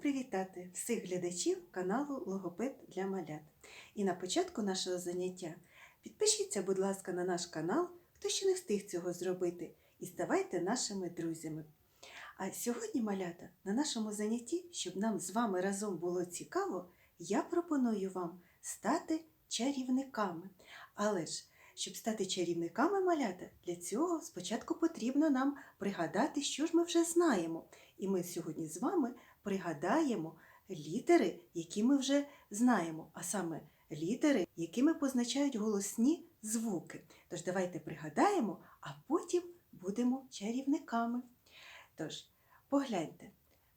привітати всіх глядачів каналу Логопед для малят. І на початку нашого заняття підпишіться, будь ласка, на наш канал, хто ще не встиг цього зробити, і ставайте нашими друзями. А сьогодні, малята, на нашому занятті, щоб нам з вами разом було цікаво, я пропоную вам стати чарівниками. Але ж, щоб стати чарівниками малята, для цього спочатку потрібно нам пригадати, що ж ми вже знаємо. І ми сьогодні з вами пригадаємо літери, які ми вже знаємо, а саме літери, якими позначають голосні звуки. Тож давайте пригадаємо, а потім будемо чарівниками. Тож, погляньте,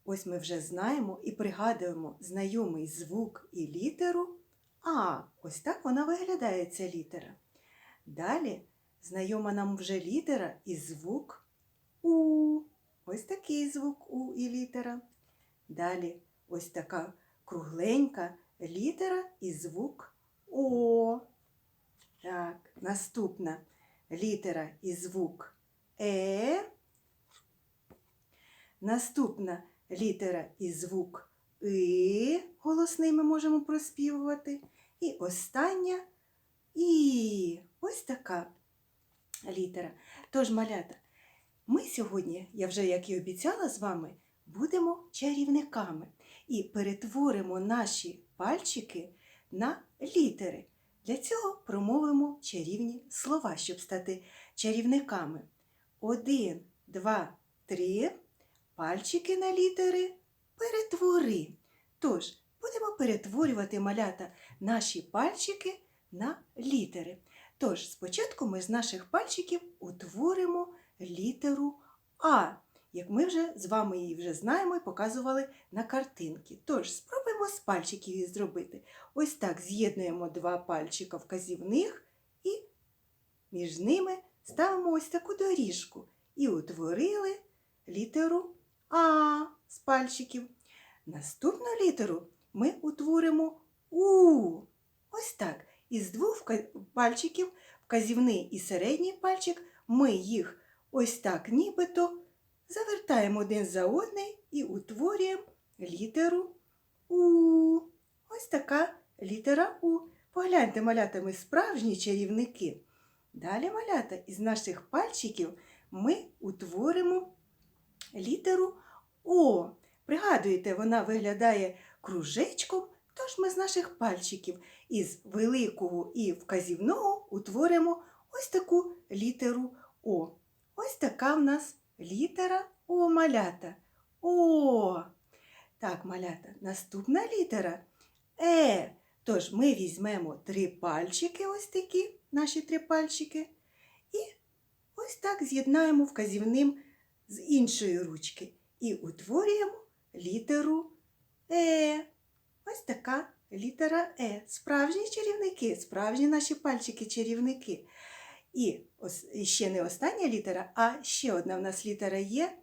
ось ми вже знаємо і пригадуємо знайомий звук і літеру А. Ось так вона виглядає, ця літера. Далі знайома нам вже літера і звук У. Ось такий звук У і літера. Далі ось така кругленька літера і звук О. Так, наступна літера і звук Е. Наступна літера і звук И. Голосний ми можемо проспівувати. І остання І. Ось така літера. Тож, малята, ми сьогодні, я вже як і обіцяла з вами, будемо чарівниками і перетворимо наші пальчики на літери. Для цього промовимо чарівні слова, щоб стати чарівниками. Один, два, три. Пальчики на літери перетвори. Тож, будемо перетворювати малята наші пальчики на літери. Тож, спочатку ми з наших пальчиків утворимо літеру А, як ми вже з вами її вже знаємо і показували на картинці. Тож, спробуємо з пальчиків її зробити. Ось так з'єднуємо два пальчика вказівних і між ними ставимо ось таку доріжку і утворили літеру А з пальчиків. Наступну літеру ми утворимо У. Ось так. Із двох пальчиків, вказівний і середній пальчик, ми їх ось так нібито завертаємо один за одний і утворюємо літеру У. Ось така літера У. Погляньте, малята, ми справжні чарівники. Далі, малята, із наших пальчиків ми утворимо літеру О. Пригадуєте, вона виглядає кружечком, тож ми з наших пальчиків із великого і вказівного утворимо ось таку літеру О. Ось така в нас літера О малята. О. Так, малята, наступна літера Е. Тож ми візьмемо три пальчики, ось такі, наші три пальчики, і ось так з'єднаємо вказівним з іншої ручки і утворюємо літеру Е. Ось така літера Е. Справжні чарівники, справжні наші пальчики-чарівники. І ще не остання літера, а ще одна в нас літера є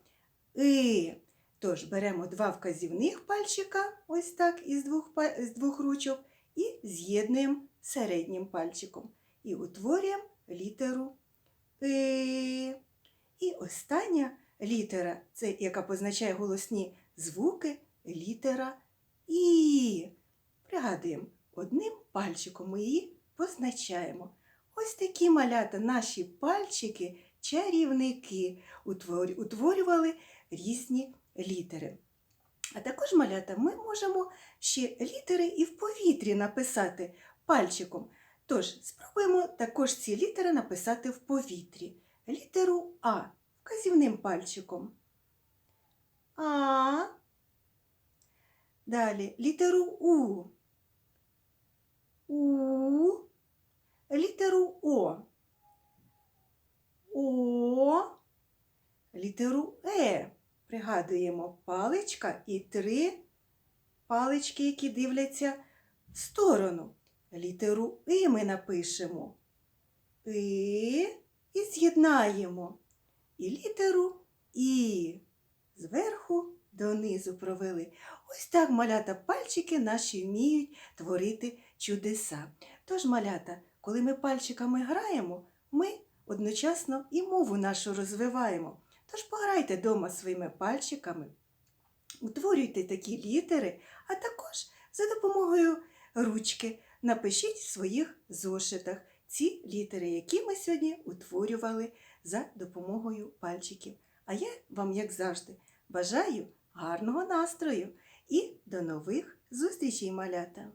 И. Тож беремо два вказівних пальчика, ось так, із двох, з двох ручок, і з'єднуємо середнім пальчиком. І утворюємо літеру И. І остання літера, це яка позначає голосні звуки, літера І. Пригадуємо, одним пальчиком ми її позначаємо. Ось такі малята, наші пальчики, чарівники, утворювали різні літери. А також малята ми можемо ще літери і в повітрі написати пальчиком. Тож спробуємо також ці літери написати в повітрі. Літеру А вказівним пальчиком. А. Далі літеру У. У. Літеру О. О. Літеру Е. Пригадуємо паличка і три палички, які дивляться в сторону. Літеру И ми напишемо. И і з'єднаємо. І літеру І. Зверху донизу провели. Ось так малята пальчики наші вміють творити чудеса. Тож, малята, коли ми пальчиками граємо, ми одночасно і мову нашу розвиваємо. Тож пограйте дома своїми пальчиками, Утворюйте такі літери, а також за допомогою ручки напишіть в своїх зошитах ці літери, які ми сьогодні утворювали за допомогою пальчиків. А я вам, як завжди, бажаю гарного настрою і до нових зустрічей, малята!